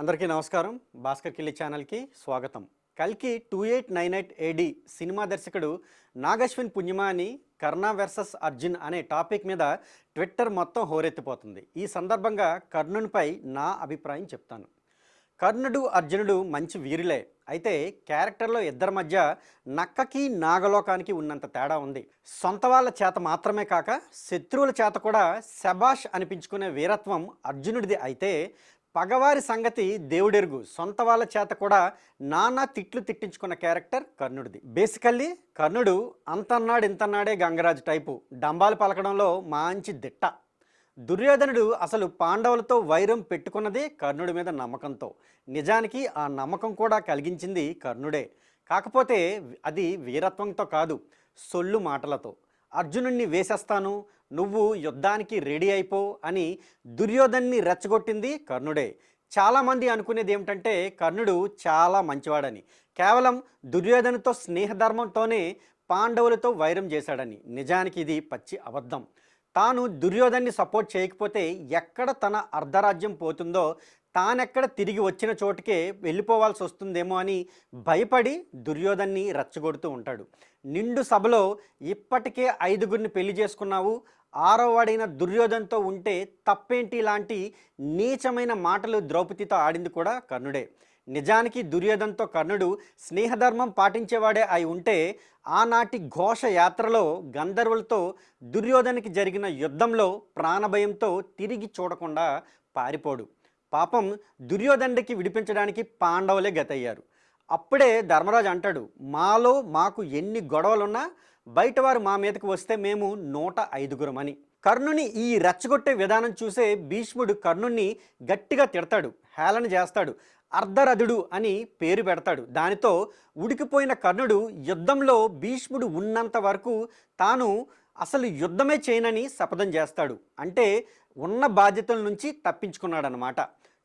అందరికీ నమస్కారం. భాస్కర్ కిల్లి ఛానల్కి స్వాగతం. కల్కి two eight nine eight AD cinema దర్శకుడు నాగశ్విన్ పుణ్యమాని కర్ణ వెర్సెస్ అర్జున్ అనే టాపిక్ మీద ట్విట్టర్ మొత్తం హోరెత్తిపోతుంది. ఈ సందర్భంగా కర్ణునిపై నా అభిప్రాయం చెప్తాను. కర్ణుడు అర్జునుడు మంచి వీరులే. అయితే క్యారెక్టర్లో ఇద్దరి మధ్య నక్కకి నాగలోకానికి ఉన్నంత తేడా ఉంది. సొంత వాళ్ళ చేత మాత్రమే కాక శత్రువుల చేత కూడా శబాష్ అనిపించుకునే వీరత్వం అర్జునుడిది అయితే పగవారి సంగతి దేవుడెరుగు. సొంత వాళ్ళ చేత కూడా నానా తిట్లు తిట్టించుకున్న క్యారెక్టర్ కర్ణుడిది. బేసికల్లీ కర్ణుడు అంతన్నాడు ఇంతన్నాడే గంగరాజు టైపు. డంబాలు పలకడంలో మంచి దిట్ట. దుర్యోధనుడు అసలు పాండవులతో వైరం పెట్టుకున్నదే కర్ణుడి మీద నమ్మకంతో. నిజానికి ఆ నమ్మకం కూడా కలిగించింది కర్ణుడే. కాకపోతే అది వీరత్వంతో కాదు సొల్లు మాటలతో. అర్జునుణ్ణి వేసేస్తాను నువ్వు యుద్ధానికి రెడీ అయిపో అని దుర్యోధన్ని రెచ్చగొట్టింది కర్ణుడే. చాలామంది అనుకునేది ఏమిటంటే కర్ణుడు చాలా మంచివాడని. కేవలం దుర్యోధనతో స్నేహధర్మంతోనే పాండవులతో వైరం చేశాడని. నిజానికి ఇది పచ్చి అబద్ధం. తాను దుర్యోధన్ని సపోర్ట్ చేయకపోతే ఎక్కడ తన అర్ధరాజ్యం పోతుందో తానెక్కడ తిరిగి వచ్చిన చోటుకే వెళ్ళిపోవాల్సి వస్తుందేమో అని భయపడి దుర్యోధన్ని రెచ్చగొడుతూ ఉంటాడు. నిండు సభలో ఇప్పటికే ఐదుగురిని పెళ్ళి చేసుకున్నావు ఆరోవాడైన దుర్యోధన్తో ఉంటే తప్పేంటి లాంటి నీచమైన మాటలు ద్రౌపదితో ఆడింది కూడా కర్ణుడే. నిజానికి దుర్యోధనతో కర్ణుడు స్నేహధర్మం పాటించేవాడే అయి ఉంటే ఆనాటి ఘోష యాత్రలో గంధర్వులతో దుర్యోధనకి జరిగిన యుద్ధంలో ప్రాణభయంతో తిరిగి చూడకుండా పారిపోడు. పాపం దుర్యోధనుడికి విడిపించడానికి పాండవులే గతయ్యారు. అప్పుడే ధర్మరాజు అంటాడు మాలో మాకు ఎన్ని గొడవలున్నా బయటవారు మా మీదకు వస్తే మేము నూట ఐదుగురమని. కర్ణుని ఈ రెచ్చగొట్టే విధానం చూసే భీష్ముడు కర్ణుణ్ణి గట్టిగా తిడతాడు హేళన చేస్తాడు అర్ధరథుడు అని పేరు పెడతాడు. దానితో ఉడికిపోయిన కర్ణుడు యుద్ధంలో భీష్ముడు ఉన్నంత వరకు తాను అసలు యుద్ధమే చేయనని శపథం చేస్తాడు. అంటే ఉన్న బాధ్యతల నుంచి తప్పించుకున్నాడనమాట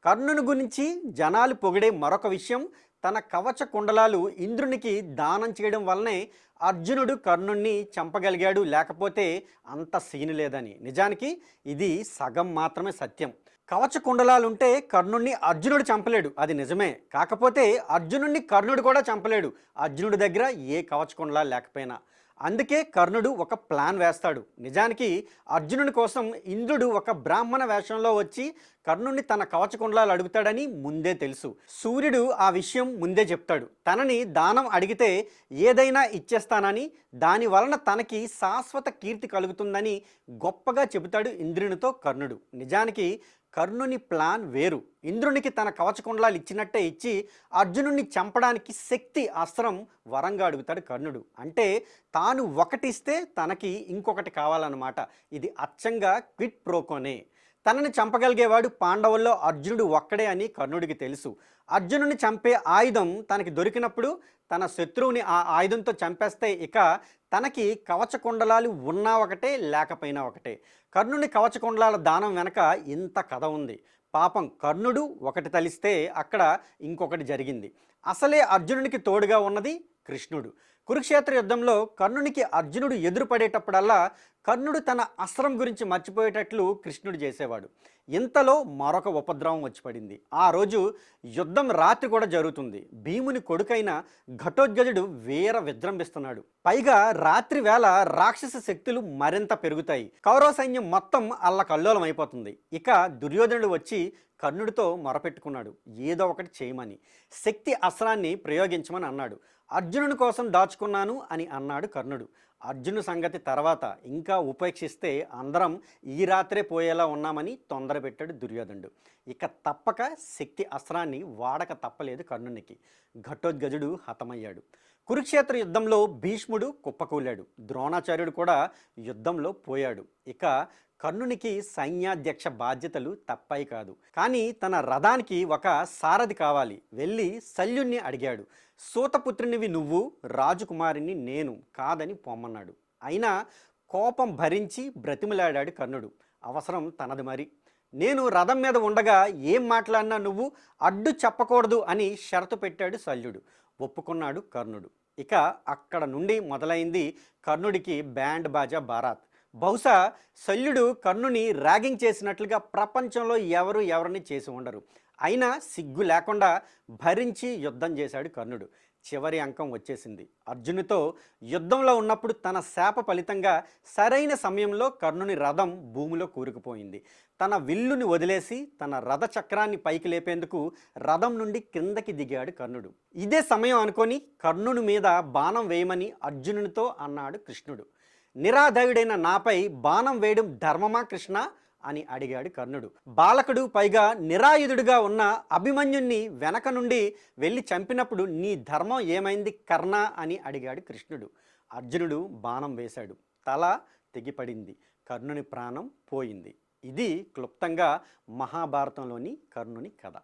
కర్ణుని గురించి జనాలు పొగిడే మరొక విషయం తన కవచ కుండలాలు ఇంద్రునికి దానం చేయడం వల్లనే అర్జునుడు కర్ణుణ్ణి చంపగలిగాడు. లేకపోతే అంత సీను లేదని. నిజానికి ఇది సగం మాత్రమే సత్యం. కవచ కుండలాలుంటే కర్ణుణ్ణి అర్జునుడు చంపలేడు. అది నిజమే. కాకపోతే అర్జునుడిని కర్ణుడు కూడా చంపలేడు. అర్జునుడి దగ్గర ఏ కవచ కుండలాలు లేకపోయినా. అందుకే కర్ణుడు ఒక ప్లాన్ వేస్తాడు. నిజానికి అర్జునుని కోసం ఇంద్రుడు ఒక బ్రాహ్మణ వేషంలో వచ్చి కర్ణుడిని తన కవచకుండలాలు అడుగుతాడని ముందే తెలుసు. సూర్యుడు ఆ విషయం ముందే చెప్తాడు. తనని దానం అడిగితే ఏదైనా ఇచ్చేస్తానని దాని వలన తనకి శాశ్వత కీర్తి కలుగుతుందని గొప్పగా చెబుతాడు ఇంద్రునితో కర్ణుడు. నిజానికి కర్ణుని ప్లాన్ వేరు. ఇంద్రునికి తన కవచకుండలాలు ఇచ్చినట్టే ఇచ్చి అర్జునుడిని చంపడానికి శక్తి అస్త్రం వరంగా అడుగుతాడు కర్ణుడు. అంటే తాను ఒకటిస్తే తనకి ఇంకొకటి కావాలన్నమాట. ఇది అచ్చంగా క్విట్ ప్రోకోనే. తనని చంపగలిగేవాడు పాండవుల్లో అర్జునుడు ఒక్కడే అని కర్ణుడికి తెలుసు. అర్జునుడిని చంపే ఆయుధం తనకి దొరికినప్పుడు తన శత్రువుని ఆ ఆయుధంతో చంపేస్తే ఇక తనకి కవచకుండలాలు ఉన్నా ఒకటే లేకపోయినా ఒకటే. కర్ణుని కవచకుండలాల దానం వెనక ఇంత కథ ఉంది. పాపం కర్ణుడు ఒకటి తలిస్తే అక్కడ ఇంకొకటి జరిగింది. అసలే అర్జునునికి తోడుగా ఉన్నది కృష్ణుడు. కురుక్షేత్ర యుద్ధంలో కర్ణునికి అర్జునుడు ఎదురుపడేటప్పుడల్లా కర్ణుడు తన అస్త్రం గురించి మర్చిపోయేటట్లు కృష్ణుడు చేసేవాడు. ఇంతలో మరొక ఉపద్రవం వచ్చి పడింది. ఆ రోజు యుద్ధం రాత్రి కూడా జరుగుతుంది. భీముని కొడుకైన ఘటోద్గజుడు వీర విజృంభిస్తున్నాడు. పైగా రాత్రి వేళ రాక్షస శక్తులు మరింత పెరుగుతాయి. కౌరవ సైన్యం మొత్తం అల్లకల్లోలం అయిపోతుంది. ఇక దుర్యోధనుడు వచ్చి కర్ణుడితో మొరపెట్టుకున్నాడు. ఏదో ఒకటి చేయమని. శక్తి అస్త్రాన్ని ప్రయోగించమని అన్నాడు. అర్జునుని కోసం దాచుకున్నాను అని అన్నాడు కర్ణుడు. అర్జును సంగతి తర్వాత ఇంకా ఉపేక్షిస్తే అందరం ఈ రాత్రే పోయేలా ఉన్నామని తొందర పెట్టాడు దుర్యోధనుడు. ఇక తప్పక శక్తి అస్త్రాన్ని వాడక తప్పలేదు కర్ణునికి. ఘటోద్గజుడు హతమయ్యాడు. కురుక్షేత్ర యుద్ధంలో భీష్ముడు కుప్పకూలాడు. ద్రోణాచార్యుడు కూడా యుద్ధంలో పోయాడు. ఇక కర్ణునికి సైన్యాధ్యక్ష బాధ్యతలు తప్పాయి కాదు. కానీ తన రథానికి ఒక సారథి కావాలి. వెళ్ళి శల్యుణ్ణి అడిగాడు. సూతపుత్రునివి నువ్వు రాజకుమారిని నేను కాదని పొమ్మన్నాడు. అయినా కోపం భరించి బ్రతిమలాడాడు కర్ణుడు. అవసరం తనది మరి. నేను రథం మీద ఉండగా ఏం మాట్లాడినా నువ్వు అడ్డు చెప్పకూడదు అని షరతు పెట్టాడు శల్యుడు. ఒప్పుకున్నాడు కర్ణుడు. ఇక అక్కడ నుండి మొదలైంది కర్ణుడికి బ్యాండ్ బాజా బారాత్. బహుశా శల్యుడు కర్ణుని ర్యాగింగ్ చేసినట్లుగా ప్రపంచంలో ఎవరు ఎవరిని చేసి ఉండరు. అయినా సిగ్గు లేకుండా భరించి యుద్ధం చేశాడు కర్ణుడు. చివరి అంకం వచ్చేసింది. అర్జునుతో యుద్ధంలో ఉన్నప్పుడు తన శాప ఫలితంగా సరైన సమయంలో కర్ణుని రథం భూమిలో కూరుకుపోయింది. తన విల్లుని వదిలేసి తన రథ చక్రాన్ని పైకి లేపేందుకు రథం నుండి క్రిందకి దిగాడు కర్ణుడు. ఇదే సమయం అనుకొని కర్ణుని మీద బాణం వేయమని అర్జునునితో అన్నాడు కృష్ణుడు. నిరాధయుడైన నాపై బాణం వేయడం ధర్మమా కృష్ణ? అని అడిగాడు కర్ణుడు. బాలకుడు పైగా నిరాయుధుడిగా ఉన్న అభిమన్యుణ్ణి వెనక నుండి వెళ్ళి చంపినప్పుడు నీ ధర్మం ఏమైంది కర్ణ అని అడిగాడు కృష్ణుడు. అర్జునుడు బాణం వేశాడు. తల తెగిపడింది. కర్ణుని ప్రాణం పోయింది. ఇది క్లుప్తంగా మహాభారతంలోని కర్ణుని కథ.